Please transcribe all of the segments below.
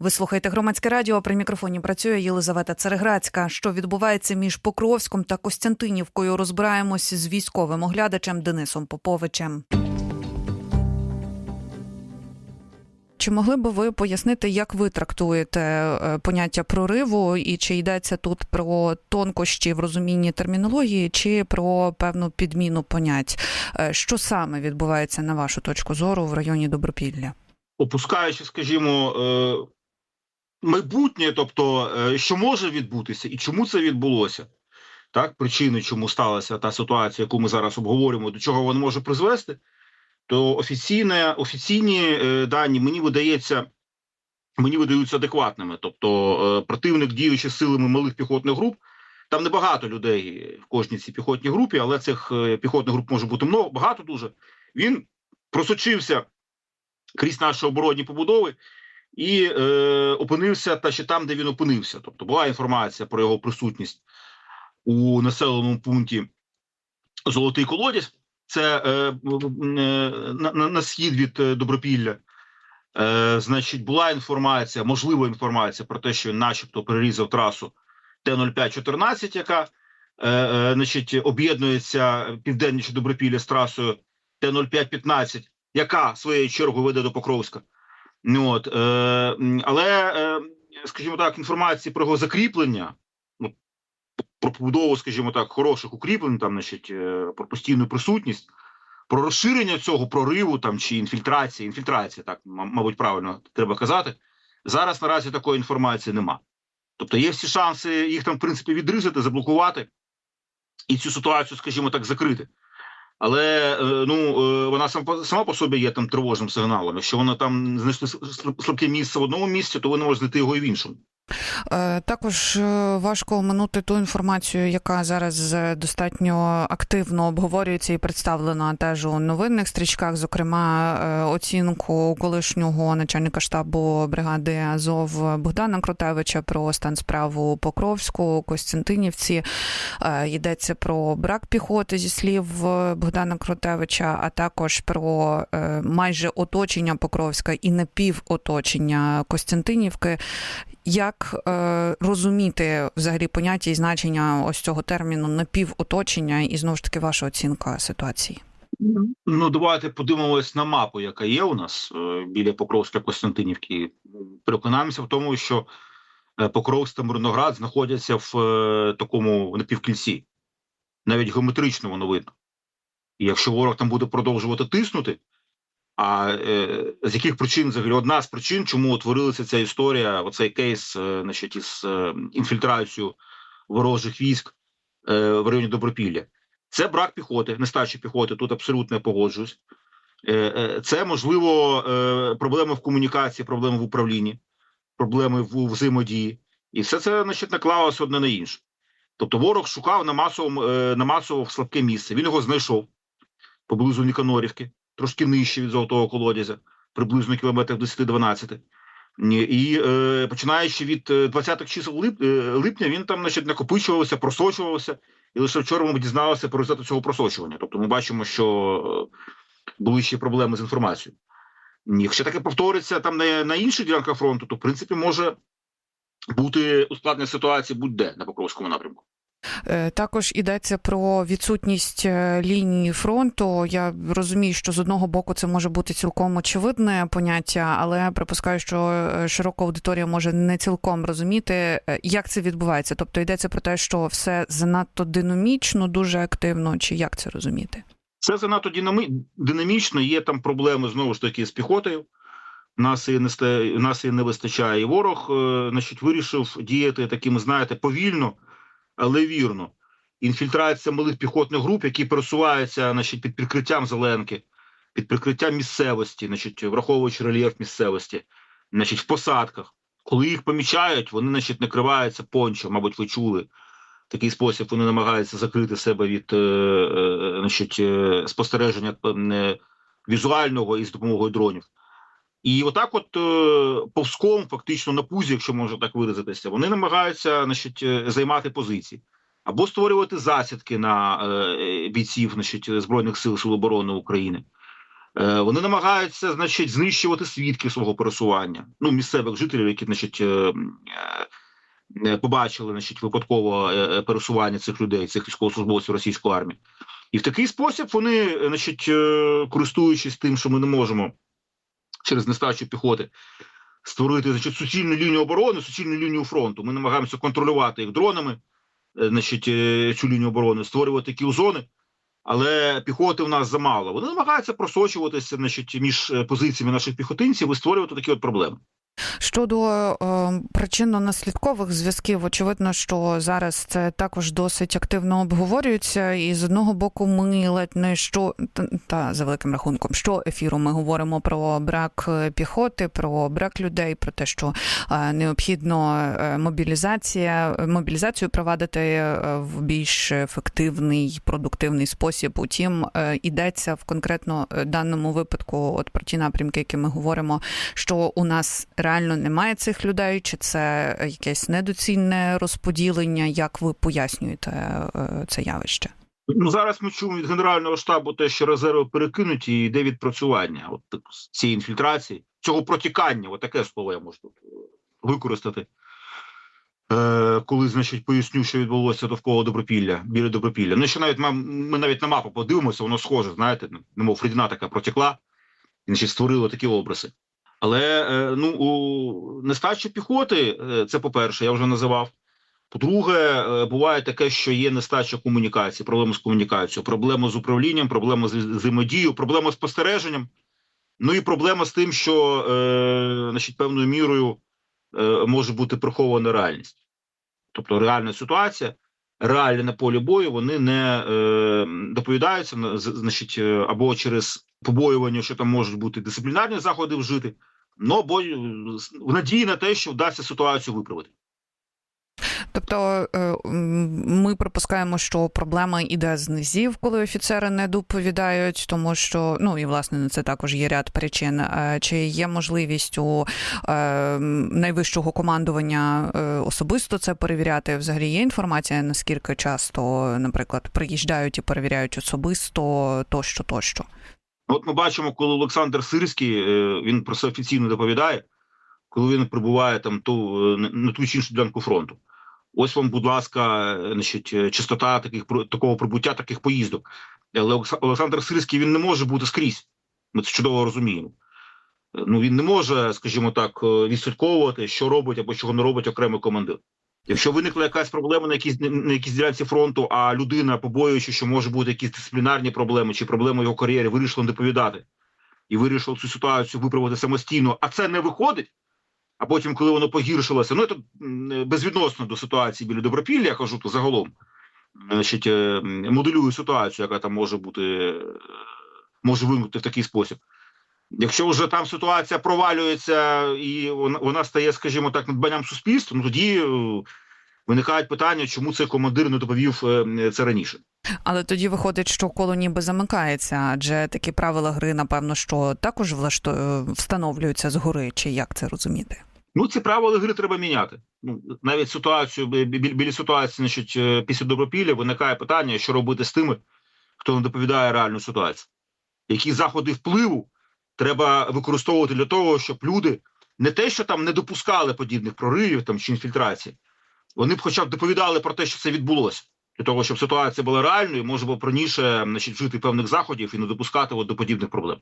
Ви слухаєте громадське радіо. При мікрофоні працює Єлизавета Цереграцька. Що відбувається між Покровськом та Костянтинівкою? Розбираємось з військовим оглядачем Денисом Поповичем. Чи могли би ви пояснити, як ви трактуєте е, поняття прориву, і чи йдеться тут про тонкощі в розумінні термінології, чи про певну підміну понять? Е, Що саме відбувається на вашу точку зору в районі Добропілля? опускаючи, скажімо, е, майбутнє, тобто, е, що може відбутися і чому це відбулося, так, причини, чому сталася та ситуація, яку ми зараз обговорюємо, до чого вона може призвести, то офіційне, офіційні е, дані мені видається. Мені видаються адекватними, тобто е, противник, діючи силами малих піхотних груп, там небагато людей в кожній цій піхотній групі, але цих піхотних груп може бути много, багато дуже. Він просочився крізь наші оборонні побудови і е, опинився та ще там, де він опинився. Тобто була інформація про його присутність у населеному пункті Золотий Колодязь. Це е, е, на, на, схід від е, Добропілля. Е, значить, була інформація, можлива інформація про те, що він, начебто, перерізав трасу Т-0514, яка е, е, значить, об'єднується південніше Добропілля з трасою Т-0515, яка своєю чергою веде до Покровська. Ну, от, е, але, е, скажімо так, інформації про його закріплення, ну, про побудову, скажімо так, хороших укріплень, там, значить, е, про постійну присутність, про розширення цього прориву там чи інфільтрації, інфільтрація, так мабуть, правильно треба казати. Зараз наразі такої інформації нема. Тобто є всі шанси їх там, в принципі, відрізати, заблокувати і цю ситуацію, скажімо так, закрити. Але е, ну е, вона сам сама по собі є там тривожним сигналом. Якщо вона там знайшли слабке місце в одному місці, то вони можуть знайти його і в іншому. Е, Також е, важко оминути ту інформацію, яка зараз е, достатньо активно обговорюється і представлена теж у новинних стрічках. Зокрема, оцінку колишнього начальника штабу бригади Азов Богдана Крутевича про стан справ у Покровську, Костянтинівці. Йдеться про брак піхоти зі слів Богдана Крутевича, а також про майже оточення Покровська і напівоточення Костянтинівки. Як е, розуміти взагалі поняття і значення ось цього терміну напівоточення, і знову ж таки ваша оцінка ситуації? Ну давайте подивимось на мапу, яка є у нас е, біля Покровська Костянтинівки. Переконаємося в тому, що е, Покровськ та Мирноград знаходяться в е, такому напівкільці, навіть геометрично воно видно. І якщо ворог там буде продовжувати тиснути, а е, з яких причин взагалі одна з причин, чому утворилася ця історія, оцей кейс, е, значить, із е, інфільтрацією ворожих військ е, в районі Добропілля, це брак піхоти, нестача піхоти. Тут абсолютно я погоджуюсь. Е, е, Це можливо е, проблеми в комунікації, проблеми в управлінні, проблеми в взаємодії, і все це значить наклалося одне на інше. Тобто, ворог шукав на масовому е, на масово слабке місце. Він його знайшов поблизу Ніканорівки, трошки нижче від золотого колодязя, приблизно кілометрів 10-12. І е, починаючи від е, 20-х чисел лип, е, липня, він там значить, накопичувався, просочувався. І лише вчора ми дізналися про результати цього просочування. Тобто ми бачимо, що е, були ще проблеми з інформацією. Якщо таке повториться там на, на інших ділянках фронту, то в принципі може бути ускладнення ситуації будь-де на Покровському напрямку. Е, Також йдеться про відсутність е, лінії фронту. Я розумію, що з одного боку це може бути цілком очевидне поняття, але припускаю, що е, широка аудиторія може не цілком розуміти, як це відбувається. Тобто йдеться про те, що все занадто динамічно, дуже активно, чи як це розуміти? Це занадто динамічно. Є там проблеми знову ж таки з піхотою. Нас і не нас і не вистачає. І ворог, значить, вирішив діяти таким, знаєте, повільно, але вірно. Інфільтрація малих піхотних груп, які пересуваються, значить, під прикриттям зеленки, під прикриттям місцевості, значить, враховуючи рельєф місцевості, значить, в посадках. Коли їх помічають, вони, значить, накриваються пончо, мабуть, ви чули. Такий спосіб вони намагаються закрити себе від е, е, значить, е, спостереження е, візуального і з допомогою дронів. І отак, от е, повзком, фактично на пузі, якщо можна так виразитися, вони намагаються значить, е, займати позиції або створювати засідки на е, бійців значить, Збройних сил Сил оборони України. Вони намагаються, значить, знищувати свідків свого пересування. Ну, місцевих жителів, які, значить, побачили, значить, випадково пересування цих людей, цих військовослужбовців російської армії. І в такий спосіб вони, значить, користуючись тим, що ми не можемо через нестачу піхоти створити значить, суцільну лінію оборони, суцільну лінію фронту. Ми намагаємося контролювати їх дронами, е, значить, е, цю лінію оборони, створювати кілзони, але піхоти в нас замало. Вони намагаються просочуватися значить, між е, позиціями наших піхотинців і створювати такі от проблеми. Щодо е, причинно-наслідкових зв'язків, очевидно, що зараз це також досить активно обговорюється. І з одного боку, ми ледь не що та, за великим рахунком, що ефіру ми говоримо про брак е, піхоти, про брак людей, про те, що е, необхідно е, мобілізація, мобілізацію провадити е, в більш ефективний, продуктивний спосіб. Утім, е, йдеться в конкретно даному випадку, от про ті напрямки, які ми говоримо, що у нас реально немає цих людей, чи це якесь недоцільне розподілення? Як ви пояснюєте е, це явище? Ну зараз ми чуємо від генерального штабу те, що резерви перекинуті, і йде відпрацювання от цієї інфільтрації, цього протікання, от таке слово я можу тут е, використати. Е, коли, значить, поясню, що відбулося довкола Добропілля, біля Добропілля. Ну, що навіть ми, навіть на мапу подивимося, воно схоже, знаєте, ну, немов Фредіна така протекла, і значить, створило такі образи. Але е, ну, у нестачі піхоти, е, це по-перше, я вже називав. По-друге, е, буває таке, що є нестача комунікації, проблеми з комунікацією, проблема з управлінням, проблема з взаємодією, проблема з спостереженням. Ну і проблема з тим, що е, значить, певною мірою е, може бути прихована реальність. Тобто реальна ситуація, реалії на полі бою, вони не е, доповідаються значить, або через побоювання, що там можуть бути дисциплінарні заходи вжити, ну або е, в надії на те, що вдасться ситуацію виправити. Тобто е, ми припускаємо, що проблема іде з низів, коли офіцери не доповідають, тому що ну і власне на це також є ряд причин. Е, Чи є можливість у е, найвищого командування особисто це перевіряти? Взагалі є інформація, наскільки часто, наприклад, приїжджають і перевіряють особисто тощо, тощо. Ну, От ми бачимо, коли Олександр Сирський, е, він про це офіційно доповідає, коли він прибуває там ту, е, на- ту чи іншу ділянку фронту. Ось вам, будь ласка, е, значить, частота таких такого прибуття, таких поїздок. Але Олександр Сирський він не може бути скрізь. Ми це чудово розуміємо. Ну він не може, скажімо так, відслідковувати, що робить або чого не робить окремий командир. Якщо виникла якась проблема на якійсь на якійсь ділянці фронту, а людина, побоюючи, що може бути якісь дисциплінарні проблеми чи проблеми його кар'єрі, вирішила не доповідати і вирішила цю ситуацію виправити самостійно, а це не виходить. А потім, коли воно погіршилося, ну це безвідносно до ситуації біля Добропілля, я кажу то загалом, значить, е, моделюю ситуацію, яка там може бути, е, може виникнути в такий спосіб. Якщо вже там ситуація провалюється і вона, вона стає, скажімо так, надбанням суспільства, ну тоді е, виникають питання, чому цей командир не доповів е, це раніше. Але тоді виходить, що коло ніби замикається, адже такі правила гри, напевно, що також влашто... е, встановлюються згори, чи як це розуміти? Ну, ці правила гри треба міняти. Ну, навіть ситуацію бі- бі- біля ситуації, значить, після добропілля виникає питання, що робити з тими, хто не доповідає реальну ситуацію. Які заходи впливу треба використовувати для того, щоб люди не те, що там не допускали подібних проривів там чи інфільтрації, вони б хоча б доповідали про те, що це відбулося. Для того, щоб ситуація була реальною, може було про ніше значить, вжити певних заходів і не допускати от, до подібних проблем.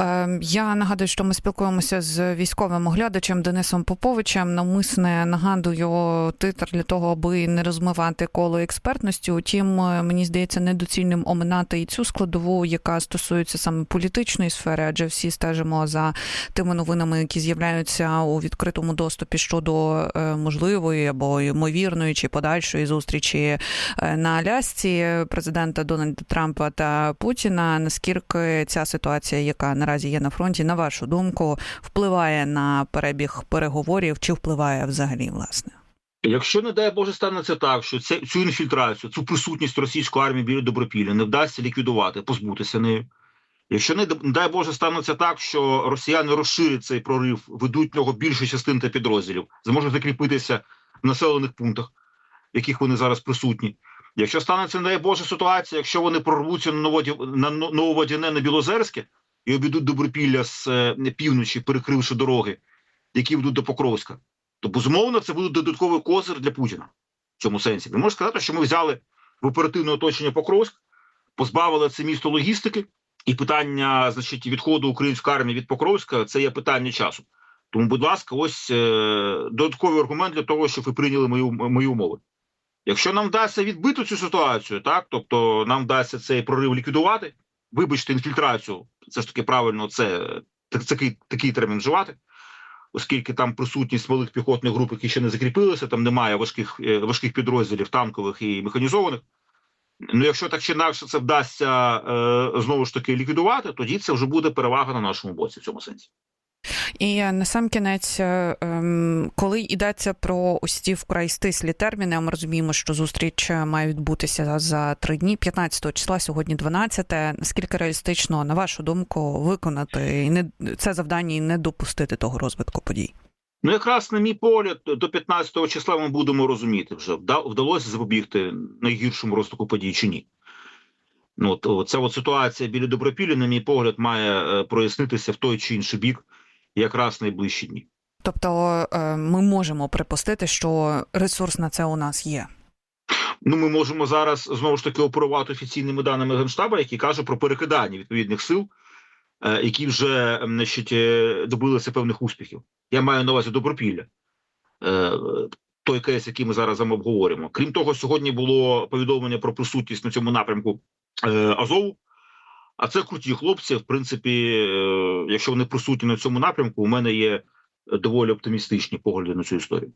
Е, Я нагадую, що ми спілкуємося з військовим оглядачем Денисом Поповичем. Навмисне нагадую титр для того, аби не розмивати коло експертності. Утім, е, мені здається, недоцільним оминати і цю складову, яка стосується саме політичної сфери, адже всі стежимо за тими новинами, які з'являються у відкритому доступі щодо е, можливої або ймовірної чи подальшої зустрічі е, на Алясці президента Дональда Трампа та Путіна. Наскільки ця ситуація, яка наразі є на фронті, на вашу думку, впливає на перебіг переговорів, чи впливає взагалі власне? Якщо, не дай Боже, станеться так, що це, цю інфільтрацію, цю присутність російської армії біля Добропілля не вдасться ліквідувати, позбутися нею. Якщо не, дай Боже станеться так, що росіяни розширять цей прорив, ведуть в нього більше частин та підрозділів, зможуть закріпитися в населених пунктах, в яких вони зараз присутні. Якщо станеться, не дай Боже, ситуація, якщо вони прорвуться на Нововодяне на Білозерське, і обійдуть Добропілля з е, півночі, перекривши дороги, які ведуть до Покровська, то безумовно це буде додатковий козир для Путіна в цьому сенсі. Ви можете сказати, що ми взяли в оперативне оточення Покровськ, позбавили це місто логістики, і питання, значить, відходу української армії від Покровська це є питання часу. Тому, будь ласка, ось е, додатковий аргумент для того, щоб ви прийняли мою мої умови. Якщо нам вдасться відбити цю ситуацію, так тобто нам вдасться цей прорив ліквідувати, вибачте, інфільтрацію, це ж таки правильно, це так- такий, такий термін вживати, оскільки там присутність малих піхотних груп, які ще не закріпилися, там немає важких е, важких підрозділів, танкових і механізованих. Ну, якщо так чи інакше це вдасться е, знову ж таки ліквідувати, тоді це вже буде перевага на нашому боці в цьому сенсі. І на сам кінець, е, ем, коли йдеться про ось ці вкрай стислі терміни, ми розуміємо, що зустріч е, має відбутися за три дні, 15 числа, сьогодні 12. Наскільки реалістично, на вашу думку, виконати і не це завдання і не допустити того розвитку подій? Ну, якраз на мій погляд, до 15 числа ми будемо розуміти, вже вда- вдалося запобігти найгіршому розвитку подій чи ні. Ну, от, ця от ситуація біля Добропілля, на мій погляд, має е, прояснитися в той чи інший бік якраз найближчі дні. Тобто е, ми можемо припустити, що ресурс на це у нас є. Ну, ми можемо зараз знову ж таки оперувати офіційними даними Генштаба, які каже про перекидання відповідних сил, е, які вже значить, е, добилися певних успіхів. Я маю на увазі Добропілля. Той кейс, який ми зараз обговоримо. Крім того, сьогодні було повідомлення про присутність на цьому напрямку Азову. А це круті хлопці. В принципі, е, якщо вони присутні на цьому напрямку, у мене є доволі оптимістичні погляди на цю історію.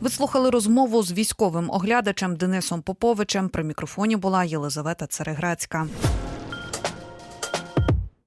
Ви слухали розмову з військовим оглядачем Денисом Поповичем. При мікрофоні була Єлизавета Цереграцька.